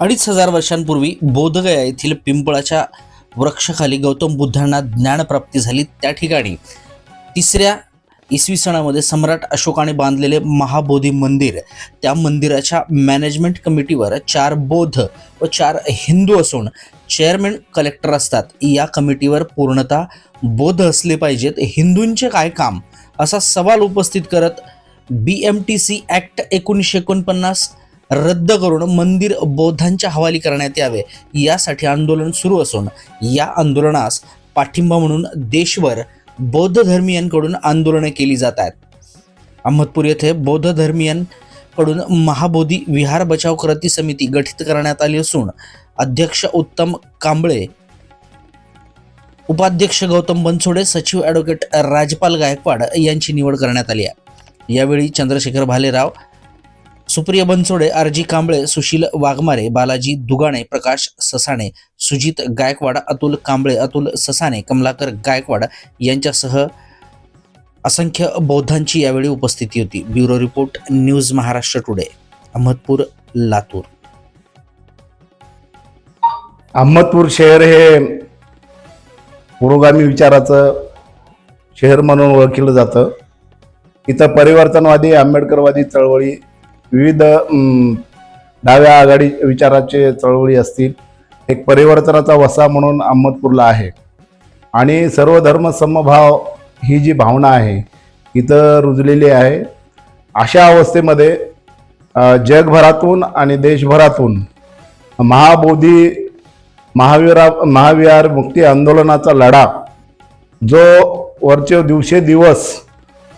अडीच हजार वर्षांपूर्वी बोधगया येथील पिंपळाच्या वृक्षाखाली गौतम बुद्धांना ज्ञानप्राप्ती झाली त्या ठिकाणी. तिसऱ्या इसवी सणामध्ये सम्राट अशोकाने बांधलेले महाबोधी मंदिर. त्या मंदिराच्या मॅनेजमेंट कमिटीवर चार बौद्ध व चार हिंदू असून चेअरमॅन कलेक्टर असतात. या कमिटीवर पूर्णतः बौद्ध असले पाहिजेत. हिंदूंचे काय काम? असा सवाल उपस्थित करत B M T C act एकोणीसशे एकोणपन्नास रद्द करून मंदिर बौद्धांच्या हवाली करण्यात यावे. यासाठी आंदोलन सुरू असून या आंदोलनास पाठिंबा म्हणून देशभर बौद्ध धर्मियांकडून आंदोलने केली जात आहेत. अहमदपूर येथे बौद्ध धर्मियांकडून महाबोधी विहार बचाव कृती समिती गठीत करण्यात आली असून अध्यक्ष उत्तम कांबळे उपाध्यक्ष गौतम बनसोडे सचिव ॲडव्होकेट राजपाल गायकवाड यांची निवड करण्यात आली आहे. यावेळी चंद्रशेखर भालेराव सुप्रिया बनसोडे आरजी कांबळे सुशील वाघमारे बालाजी दुगाणे प्रकाश ससाणे सुजित गायकवाड अतुल कांबळे अतुल ससाणे कमलाकर गायकवाड यांच्यासह असंख्य बौद्धांची यावेळी उपस्थिती होती. Bureau report news Maharashtra today Ahmadpur Latur. Ahmadpur शहर हे पुरोगामी विचाराचं शहर म्हणून ओळखलं जातं. इथं परिवर्तनवादी आंबेडकरवादी चळवळी विविध डाव्या आघाडी विचाराचे चळवळी असतील एक परिवर्तनाचा वसा म्हणून अहमदपूरला आहे. आणि सर्व धर्म समभाव ही जी भावना आहे इथं रुजलेली आहे. अशा अवस्थेमध्ये जगभरातून आणि देशभरातून महाबोधी महावीरा महाविहार मुक्ती आंदोलनाचा लढा जो वरचे दिवसेदिवस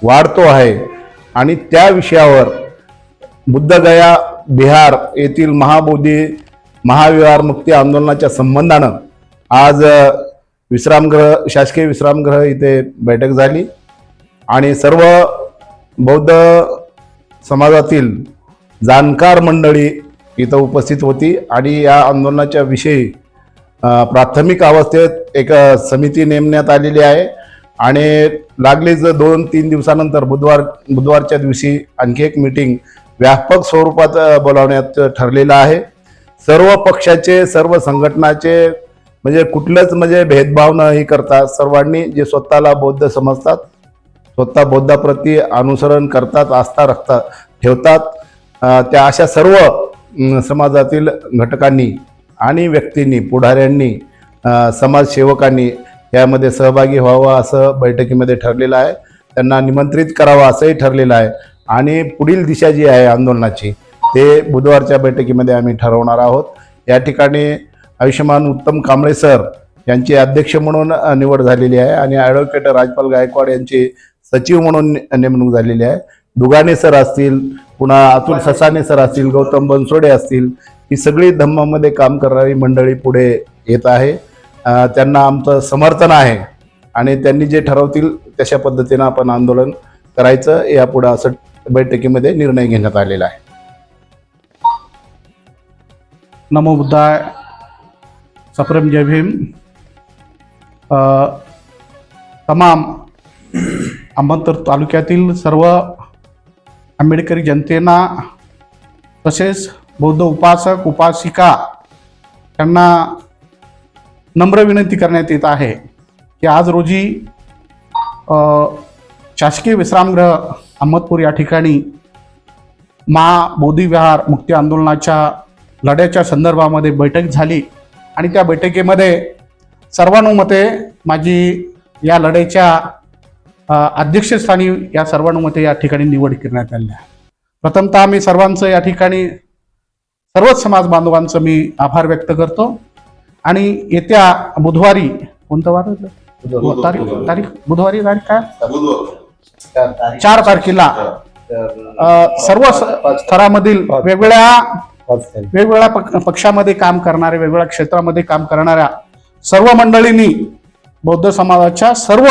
वाढतो आहे आणि त्या विषयावर बुद्धगया बिहार येथील महाबोधी महाविहार मुक्ती आंदोलनाच्या संबंधानं आज विश्रामगृह शासकीय विश्रामगृह इथे बैठक झाली. आणि सर्व बौद्ध समाजातील जाणकार मंडळी इथं उपस्थित होती आणि या आंदोलनाच्या विषयी प्राथमिक अवस्थेत एक समिती नेमण्यात आलेली आहे. आणि लागलीच दोन तीन दिवसानंतर बुधवार बुधवारच्या दिवशी आणखी एक मीटिंग व्यापक स्वरूपात बोलावण्यात ठरलेलं आहे. सर्व पक्षाचे सर्व संघटनाचे म्हणजे कुठलंच म्हणजे भेदभाव नाही करतात सर्वांनी जे स्वतःला बौद्ध समजतात स्वतः बौद्धाप्रती अनुसरण करतात आस्था रखतात ठेवतात त्या अशा सर्व समाजातील घटकांनी आणि व्यक्तींनी पुढाऱ्यांनी समाजसेवकांनी यामध्ये सहभागी व्हावं असं बैठकीमध्ये ठरलेलं आहे. त्यांना निमंत्रित करावं असंही ठरलेलं आहे. आणि पुढील दिशा जी आहे आंदोलनाची ते बुधवारच्या बैठकीमध्ये आम्ही ठरवणार आहोत. या ठिकाणी आयुष्यमान उत्तम कांबळे सर यांची अध्यक्ष म्हणून निवड झालेली आहे आणि ॲडव्होकेट राजपाल गायकवाड यांची सचिव म्हणून ने- नेमणूक झालेली आहे. दुगाने सर असतील पुन्हा अतुल ससाने सर असतील गौतम बनसोडे असतील ही सगळी धम्मामध्ये काम करणारी मंडळी पुढे येत आहे. त्यांना आमचं समर्थन आहे आणि त्यांनी जे ठरवतील तशा पद्धतीनं आपण आंदोलन करायचं. यापुढं असं बैठकीमध्ये निर्णय घेण्यात आलेला आहे. नमो बुद्धाय. सप्रेम जय भीम. तमाम अहमदपूर तालुक्यातील सर्व आंबेडकरी जनतेना तसेच बौद्ध उपासक उपासिका त्यांना नम्र विनंती करण्यात येत आहे की आज रोजी शासकीय विश्रामगृह अहमदपूर या ठिकाणी मा बोधिविहार मुक्ती आंदोलनाच्या लढ्याच्या संदर्भामध्ये बैठक झाली. आणि त्या बैठकीमध्ये सर्वानुमते माझी या लढ्याच्या अ, अध्यक्षस्थानी या सर्वानुमते या ठिकाणी निवड करण्यात आली आहे. प्रथमतः मी सर्वांचं या ठिकाणी सर्वच समाज बांधवांचं मी आभार व्यक्त करतो. आणि येत्या बुधवारी कोणतं वार होतं? तारीख तारीख बुधवारी तारीख काय? चार तारखेला अ, सर्व स- स्तरामधील वेगवेगळ्या वेगवेगळ्या पक- पक्षामध्ये काम करणाऱ्या वेगवेगळ्या क्षेत्रामध्ये काम करणाऱ्या सर्व मंडळींनी बौद्ध समाजाच्या सर्व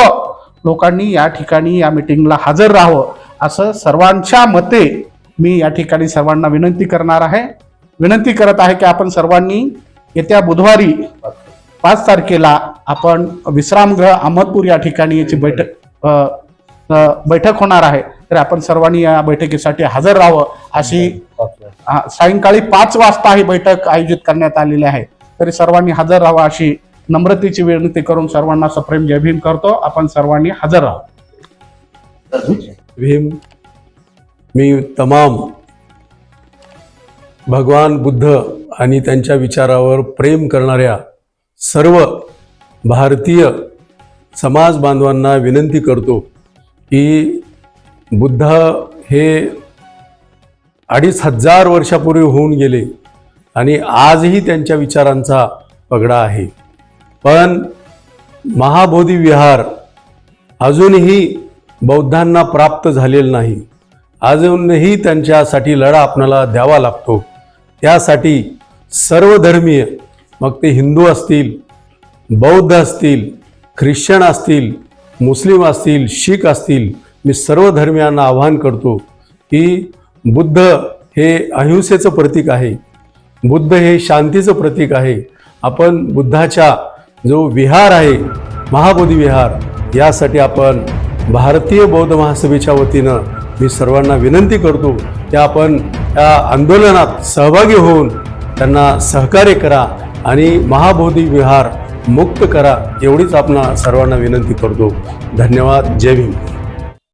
लोकांनी या ठिकाणी या मिटिंगला हजर राहावं असं सर्वांच्या मते मी या ठिकाणी सर्वांना विनंती करणार आहे. विनंती करत आहे की आपण सर्वांनी येत्या बुधवारी पाच तारखेला आपण विश्रामगृह अहमदपूर या ठिकाणी याची बैठक अ, बैठक होणार आहे. तरी आपण सर्वांनी या बैठकीसाठी हजर राहावं अशी सायंकाळी पाच वाजता ही बैठक आयोजित करण्यात आलेली आहे. तरी सर्वांनी हजर राहावं अशी नम्रतेची विनंती करून सर्वांना सप्रेम जय भीम करतो. आपण सर्वांनी हजर राहावं. भीम मी तमाम भगवान बुद्ध आणि त्यांच्या विचारावर प्रेम करणाऱ्या सर्व भारतीय समाज बांधवांना विनंती करतो. की बुद्ध हे अडीच हजार वर्षापूर्वी होऊन गेले आणि आजही त्यांच्या विचारांचा पगडा आहे. पण महाबोधी विहार अजूनही बौद्धांना प्राप्त झालेलं नाही. अजूनही त्यांच्यासाठी लढा आपणाला द्यावा लागतो. त्यासाठी सर्व धर्मीय मग ते हिंदू असतील बौद्ध असतील ख्रिश्चन असतील मुस्लिम असतील शीख असतील मी सर्व धर्मियांना आवाहन करतो की बुद्ध हे अहिंसेचं प्रतीक आहे. बुद्ध हे शांतीचं प्रतीक आहे. आपण बुद्धाच्या जो विहार आहे महाबोधी विहार यासाठी आपण भारतीय बौद्ध महासभेच्या वतीनं मी सर्वांना विनंती करतो की आपण या आंदोलनात सहभागी होऊन त्यांना सहकार्य करा आणि महाबोधी विहार मुक्त करा एवढीच आपण सर्वांना विनंती करतो. धन्यवाद. जय भीम.